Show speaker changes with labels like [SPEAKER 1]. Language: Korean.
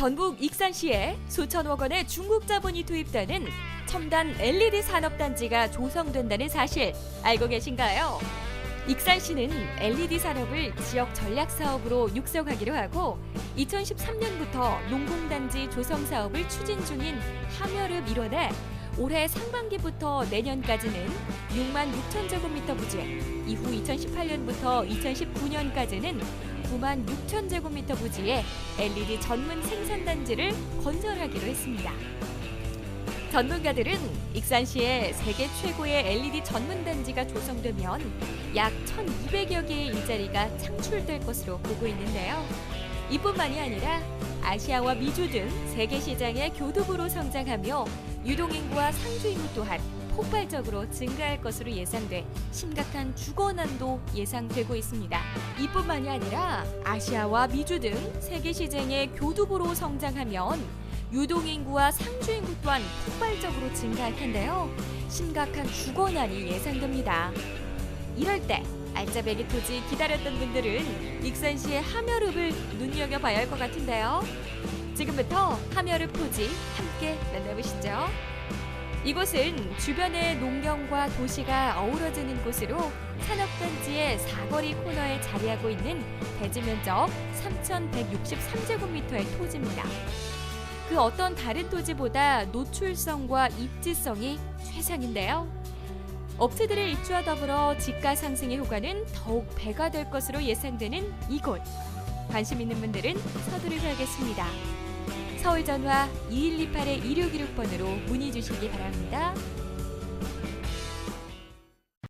[SPEAKER 1] 전북 익산시에 수천억 원의 중국 자본이 투입되는 첨단 LED 산업단지가 조성된다는 사실 알고 계신가요? 익산시는 LED 산업을 지역 전략 사업으로 육성하기로 하고 2013년부터 농공단지 조성 사업을 추진 중인 함여릅 일원에 올해 상반기부터 내년까지는 6만 6천 제곱미터 부지, 이후 2018년부터 2019년까지는 9만 6천 제곱미터 부지에 LED 전문 생산단지를 건설하기로 했습니다. 전문가들은 익산시에 세계 최고의 LED 전문 단지가 조성되면 약 1,200여 개의 일자리가 창출될 것으로 보고 있는데요. 이뿐만이 아니라 아시아와 미주 등 세계 시장의 교두보로 성장하며 유동인구와 상주인구 또한 폭발적으로 증가할 것으로 예상돼 심각한 주거난도 예상되고 있습니다. 이뿐만이 아니라 아시아와 미주 등 세계 시장의 교두보로 성장하면 유동인구와 상주인구 또한 폭발적으로 증가할 텐데요. 심각한 주거난이 예상됩니다. 이럴 때 알짜배기 토지 기다렸던 분들은 익산시의 함여릅을 눈여겨봐야 할 것 같은데요. 지금부터 함여릅 토지 함께 만나보시죠. 이곳은 주변의 농경과 도시가 어우러지는 곳으로 산업단지의 사거리 코너에 자리하고 있는 대지 면적 3,163제곱미터의 토지입니다. 그 어떤 다른 토지보다 노출성과 입지성이 최상인데요. 업체들의 입주와 더불어 집가 상승의 효과는 더욱 배가 될 것으로 예상되는 이곳. 관심 있는 분들은 서두르셔야겠습니다. 서울 전화 2128-2616번으로 문의 주시기 바랍니다.